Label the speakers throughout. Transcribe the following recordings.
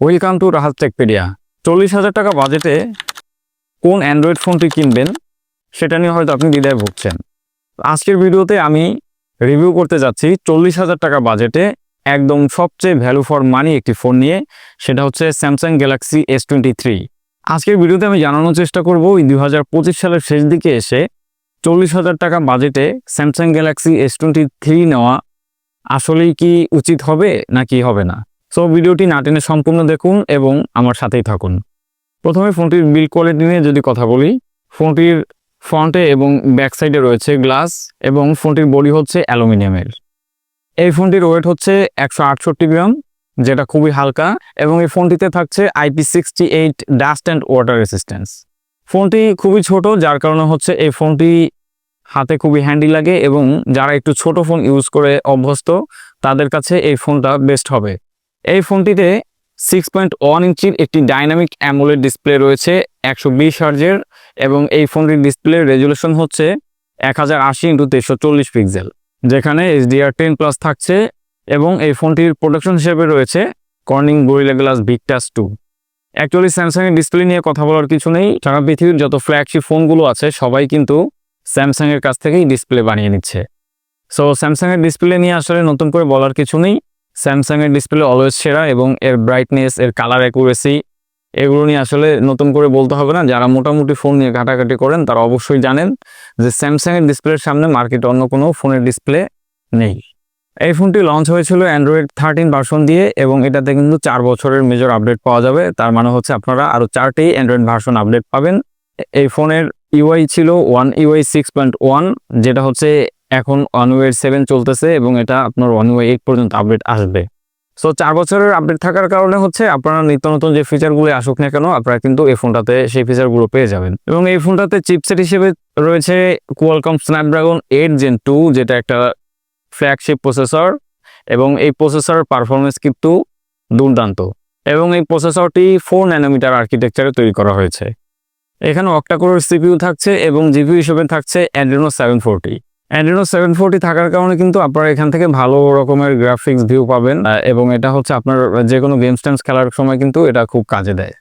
Speaker 1: Welcome to Rahat টেকপিডিয়া চল্লিশ হাজার টাকা বাজেটে কোন অ্যান্ড্রয়েড ফোনটি কিনবেন, সেটা নিয়ে হয়তো আপনি দ্বিধায় ভুগছেন। আজকের ভিডিওতে আমি রিভিউ করতে যাচ্ছি চল্লিশ হাজার টাকা বাজেটে একদম সবচেয়ে ভ্যালু ফর মানি একটি ফোন নিয়ে, সেটা হচ্ছে Samsung Galaxy S twenty three আজকের ভিডিওতে আমি জানানোর চেষ্টা করব দুই হাজার পঁচিশ সালের শেষ দিকে এসে চল্লিশ হাজার টাকা বাজেটে Samsung Galaxy S twenty three নেওয়া আসলেই কি উচিত হবে নাকি হবে না? সো ভিডিওটি না টেনে সম্পূর্ণ দেখুন এবং আমার সাথেই থাকুন। প্রথমে ফোনটির বিল কোয়ালিটি নিয়ে যদি কথা বলি, ফোনটির ফ্রন্টে এবং ব্যাক সাইডে রয়েছে গ্লাস এবং ফোনটির বডি হচ্ছে অ্যালুমিনিয়ামের এই ফোনটির ওয়েট হচ্ছে একশো আটষট্টি গ্রাম, যেটা খুবই হালকা এবং এই ফোনটিতে থাকছে IP sixty eight dust and water resistance ফোনটি খুবই ছোট, যার কারণে হচ্ছে এই ফোনটি হাতে খুবই হ্যান্ডি লাগে এবং যারা একটু ছোট ফোন ইউজ করে অভ্যস্ত, তাদের কাছে এই ফোনটা বেস্ট হবে। ফোনটিতে সিক্স পয়েন্ট ওয়ান ইঞ্চির একটি ডাইনামিক অ্যামোলেড ডিসপ্লে রয়েছে, একশো বিশ হার্জের, এবং এই ফোনটির ডিসপ্লের রেজুলেশন হচ্ছে এক হাজার আশি ইন্টু তেইশশো চল্লিশ পিক্সেল, যেখানে এইচডিআর টেন প্লাস থাকছে, এবং এই ফোনটির প্রোডাকশন হিসেবে রয়েছে Corning Gorilla Glass Victus two actually স্যামসাংয়ের ডিসপ্লে নিয়ে কথা বলার কিছু নেই, সারা পৃথিবীর যত ফ্ল্যাগশিপ ফোনগুলো আছে, সবাই কিন্তু স্যামসাংয়ের কাছ থেকেই ডিসপ্লে বানিয়ে নিচ্ছে। সো স্যামসাংয়ের ডিসপ্লে নিয়ে আসলে নতুন করে বলার কিছু নেই। স্যামসাংয়ের ডিসপ্লে অলওয়েজ সেরা এবং এর ব্রাইটনেস এর কালার অ্যাকুরেসি এগুলো নিয়ে আসলে নতুন করে বলতে হবে না। যারা মোটামুটি ফোন নিয়ে ঘাটাঘাটি করেন, তারা অবশ্যই জানেন যে স্যামসাংয়ের ডিসপ্লের সামনে মার্কেটে অন্য কোনো ফোনের ডিসপ্লে নেই। এই ফোনটি লঞ্চ হয়েছিল অ্যান্ড্রয়েড থার্টিন ভার্সন দিয়ে এবং এটাতে কিন্তু চার বছরের মেজর আপডেট পাওয়া যাবে। তার মানে হচ্ছে আপনারা আরও চারটি অ্যান্ড্রয়েড ভার্সন আপডেট পাবেন। এই ফোনের ইউআই ছিল One UI six point one যেটা হচ্ছে এখন ওয়ান ইউআই সেভেন চলতেছে এবং এটা আপনার ওয়ান ইউআই এইট পর্যন্ত আপডেট আসবে। সো চার বছরের আপডেট থাকার কারণে হচ্ছে আপনারা নিত্য নতুন যে ফিচারগুলো আসুক না কেন, আপনারা কিন্তু এই ফোনটাতে সেই ফিচারগুলো পেয়ে যাবেন। এবং এই ফোনটাতে চিপসেট হিসেবে রয়েছে Qualcomm Snapdragon eight gen two যেটা একটা ফ্ল্যাগশিপ প্রসেসর এবং এই প্রসেসর পারফরমেন্স কিন্তু দুর্দান্ত এবং এই প্রসেসরটি ফোর ন্যানোমিটার আর্কিটেকচারে তৈরি করা হয়েছে। এখানে অক্টাকোরের সিপিউ থাকছে এবং জিপিইউ হিসেবে থাকছে Adreno seven forty Adreno seven forty থাকার কারণে কিন্তু আপনারা এখান থেকে ভালো রকমের গ্রাফিক্স ভিউ পাবেন এবং এটা হচ্ছে আপনার যে কোনো গেমস টেমস খেলার সময় কিন্তু এটা খুব কাজে দেয়।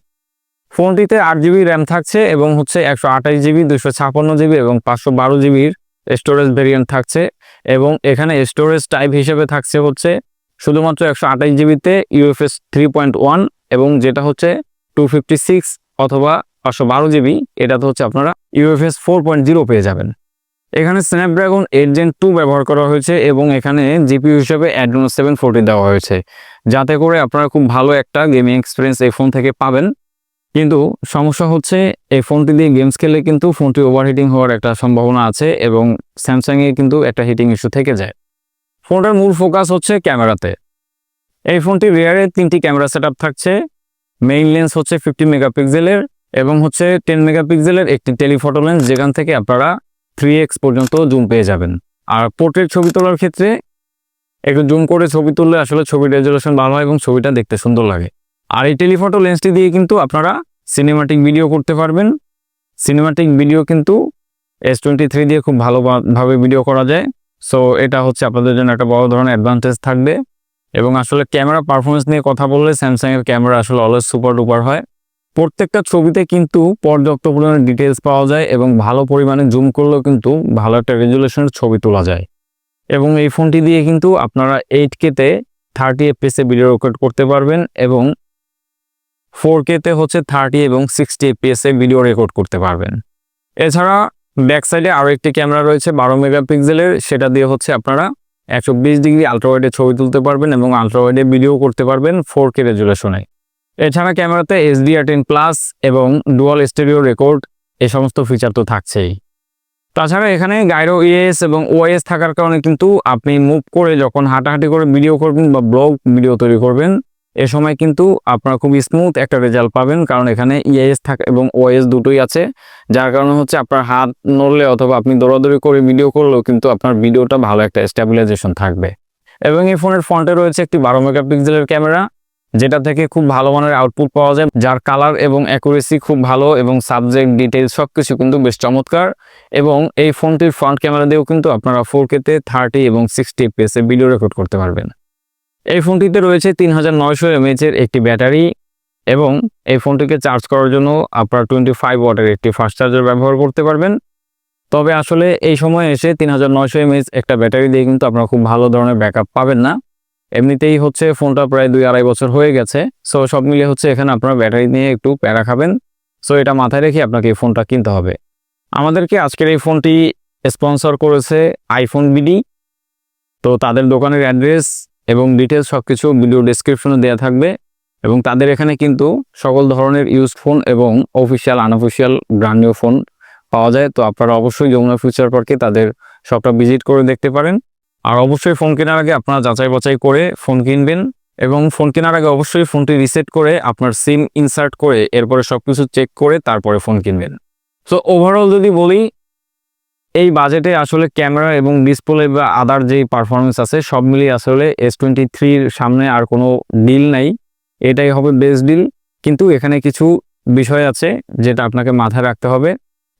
Speaker 1: ফোনটিতে আট জিবি র্যাম থাকছে এবং হচ্ছে একশো আঠাশ জিবি দুশো ছাপ্পান্ন জিবি এবং পাঁচশো বারো জিবির স্টোরেজ ভেরিয়েন্ট থাকছে, এবং এখানে স্টোরেজ টাইপ হিসেবে থাকছে হচ্ছে শুধুমাত্র একশো আঠাশ জিবিতে ইউএফএস থ্রি পয়েন্ট ওয়ান এবং যেটা হচ্ছে টু ফিফটি সিক্স অথবা পাঁচশো বারো জিবি এটাতে হচ্ছে আপনারা ইউএফএস ফোর পয়েন্ট জিরো পেয়ে যাবেন। এখানে স্ন্যাপড্রাগন এইট জেন টু ব্যবহার করা হয়েছে এবং এখানে জিপিইউ হিসেবে অ্যাড্রোনো সেভেন ফোরটি দেওয়া হয়েছে। যাতে করে আপনারা খুব ভালো একটা গেমিং এক্সপিরিয়েন্স এই ফোন থেকে পাবেন। কিন্তু সমস্যা হচ্ছে এই ফোনটি দিয়ে গেমস খেলে কিন্তু ফোনটি ওভারহিটিং হওয়ার একটা সম্ভাবনা আছে এবং স্যামসাংয়ে কিন্তু একটা হিটিং ইস্যু থেকে যায়। ফোনটার মূল ফোকাস হচ্ছে ক্যামেরাতে। এই ফোনটি রেয়ারে তিনটি ক্যামেরা সেট থাকছে। মেইন লেন্স হচ্ছে ফিফটি মেগাপিক্সেলের এবং হচ্ছে টেন মেগাপিক্সেলের একটি টেলিফটো লেন্স যেখান থেকে আপনারা থ্রি এক্স পর্যন্ত জুম পেয়ে যাবেন। আর পোর্ট্রেট ছবি তোলার ক্ষেত্রে একটু জুম করে ছবি তুললে আসলে ছবির রেজলিউশন ভালো হয় এবং ছবিটা দেখতে সুন্দর লাগে। আর এই টেলিফটো লেন্সটি দিয়ে কিন্তু আপনারা সিনেমাটিক ভিডিও করতে পারবেন। সিনেমাটিক ভিডিও কিন্তু এস টোয়েন্টি থ্রি দিয়ে খুব ভালোভাবে ভিডিও করা যায়। সো এটা হচ্ছে আপনাদের জন্য একটা বড় ধরনের অ্যাডভান্টেজ থাকবে। এবং আসলে ক্যামেরা পারফরমেন্স নিয়ে কথা বললে স্যামসাংয়ের ক্যামেরা আসলে অলওয়েজ সুপার ডুপার হয়। প্রত্যেকটা ছবিতে কিন্তু পর্যাপ্ত পরিমাণে ডিটেলস পাওয়া যায় এবং ভালো পরিমাণে জুম করলেও কিন্তু ভালো একটা রেজুলেশনের ছবি তোলা যায়। এবং এই ফোনটি দিয়ে কিন্তু আপনারা এইট কেতে থার্টি এফপিএসে ভিডিও রেকর্ড করতে পারবেন এবং ফোর কেতে হচ্ছে থার্টি এবং সিক্সটি এফপিএসে ভিডিও রেকর্ড করতে পারবেন। এছাড়া ব্যাক সাইডে আরও একটি ক্যামেরা রয়েছে বারো মেগাপিক্সেলের সেটা দিয়ে হচ্ছে আপনারা একশো বিশ ডিগ্রি আলট্রাওয়াইডে ছবি তুলতে পারবেন এবং আলট্রাওয়াইডে ভিডিও করতে পারবেন ফোর কে রেজুলেশনে এছাড়া ক্যামেরাতে এইচডিআর টেন প্লাস এবং ডুয়াল স্টেরিও রেকর্ড এ সমস্ত ফিচার তো থাকছেই। তাছাড়া এখানে গাইরো ইএস এবং ওএস থাকার কারণে কিন্তু আপনি মুভ করে যখন হাঁটাহাঁটি করে ভিডিও করবেন বা ব্লগ ভিডিও তৈরি করবেন, এ সময় কিন্তু আপনারা খুব স্মুথ একটা রেজাল্ট পাবেন। কারণ এখানে ইএস থাকা এবং ওএস দুটোই আছে, যার কারণে হচ্ছে আপনার হাত নড়লে অথবা আপনি দৌড়াদৌড়ি করে ভিডিও করলেও কিন্তু আপনার ভিডিওটা ভালো একটা স্ট্যাবিলাইজেশন থাকবে। এবং এই ফোনের ফ্রন্টে রয়েছে একটি বারো মেগাপিক্সেলের ক্যামেরা যেটা থেকে খুব ভালো মানের আউটপুট পাওয়া যায়। যার কালার এবং অ্যাকুরেসি খুব ভালো এবং সাবজেক্ট ডিটেলস সব কিছু কিন্তু বেশ চমৎকার। এবং এই ফোনটির ফ্রন্ট ক্যামেরা দিয়েও কিন্তু আপনারা ফোর কেতে থার্টি এবং সিক্সটি এফপিএসে ভিডিও রেকর্ড করতে পারবেন। এই ফোনটিতে রয়েছে তিন হাজার নয়শো এমএইচ এর একটি ব্যাটারি এবং এই ফোনটিকে চার্জ করার জন্য আপনার টোয়েন্টি ফাইভ ওয়াটের একটি ফাস্ট চার্জার ব্যবহার করতে পারবেন। তবে আসলে এই সময় এসে তিন হাজার নয়শো এমএস একটা ব্যাটারি দিয়ে কিন্তু আপনারা খুব ভালো ধরনের ব্যাকআপ পাবেন না। এমনিতেই হচ্ছে ফোনটা প্রায় দুই আড়াই বছর হয়ে গেছে। সো সব মিলিয়ে হচ্ছে এখানে আপনারা ব্যাটারি নিয়ে একটু প্যারা খাবেন। সো এটা মাথায় রেখে আপনাকে এই ফোনটা কিনতে হবে। আমাদেরকে আজকের এই ফোনটি স্পন্সর করেছে আইফোন বিডি তো তাদের দোকানের অ্যাড্রেস এবং ডিটেলস সব কিছু ভিডিও ডিসক্রিপশনে দেওয়া থাকবে এবং তাদের এখানে কিন্তু সকল ধরনের ইউজ ফোন এবং অফিসিয়াল আনঅফিসিয়াল ব্র্যান্ডীয় ফোন পাওয়া যায়। তো আপনারা অবশ্যই যমুনা ফিউচার পার্কে তাদের শপটা ভিজিট করে দেখতে পারেন। আর অবশ্যই ফোন কেনার আগে আপনারা যাচাই বাছাই করে ফোন কিনবেন এবং ফোন কেনার আগে অবশ্যই ফোনটি রিসেট করে আপনার সিম ইনসার্ট করে এরপরে সব কিছু চেক করে তারপরে ফোন কিনবেন। সো ওভারঅল যদি বলি, এই বাজেটে আসলে ক্যামেরা এবং ডিসপ্লে বা আদার যেই পারফরমেন্স আছে, সব মিলিয়ে আসলে এস টোয়েন্টি থ্রির সামনে আর কোনো ডিল নাই। এটাই হবে বেস্ট ডিল কিন্তু এখানে কিছু বিষয় আছে যেটা আপনাকে মাথায় রাখতে হবে।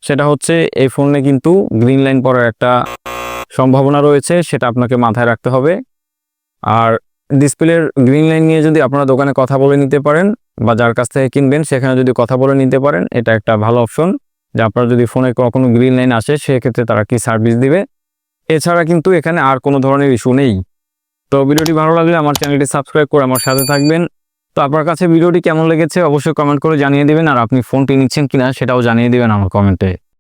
Speaker 1: সেটা হচ্ছে এই ফোনে কিন্তু গ্রিন লাইন পড়ার একটা সম্ভাবনা রয়েছে, সেটা আপনাকে মাথায় রাখতে হবে। আর ডিসপ্লের গ্রিন লাইন নিয়ে যদি আপনারা দোকানে কথা বলে নিতে পারেন বা যার কাছ থেকে কিনবেন, সেখানে যদি কথা বলে নিতে পারেন, এটা একটা ভালো অপশন। যে আপনার যদি ফোনে কখনো গ্রিন লাইন আসে, সেক্ষেত্রে তারা কি সার্ভিস দিবে? এছাড়া কিন্তু এখানে আর কোনো ধরনের ইস্যু নেই। তো ভিডিওটি ভালো লাগলে আমার চ্যানেলটি সাবস্ক্রাইব করে আমার সাথে থাকবেন। তো আপনার কাছে ভিডিওটি কেমন লেগেছে, অবশ্যই কমেন্ট করে জানিয়ে দেবেন। আর আপনি ফোনটি নিচ্ছেন কিনা, সেটাও জানিয়ে দেবেন আমার কমেন্টে।